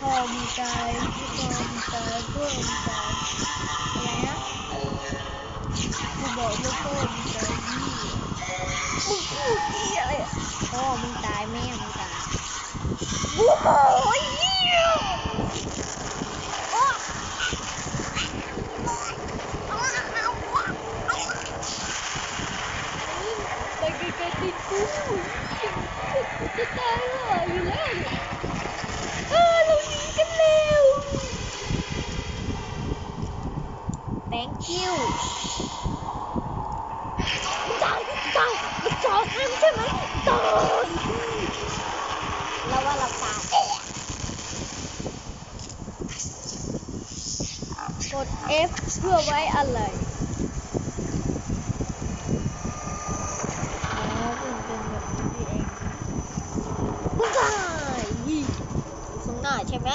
พ่อมึงตายพ่อมึงตายพ่อมึงตายอะไรนะกูบอกว่าพ่อมึงตายนี่มึงพูดที่อะไรพ่อมึงตายแม่มึงตายโอ้โอ้ยไปไกลๆติดกูจะตายแล้วเนี่ยเออเราหนีกันเร็ว thank you มึงจ่ายมึงจ่ายมึงจ่ายให้มึงใช่ไหมจ่ายเราว่าเราตายกด F เพื่อไว้อะไรอ๋อมันเป็นแบบนี้นี่เองมึงจ่ายยี่สงหน้าใช่ไหม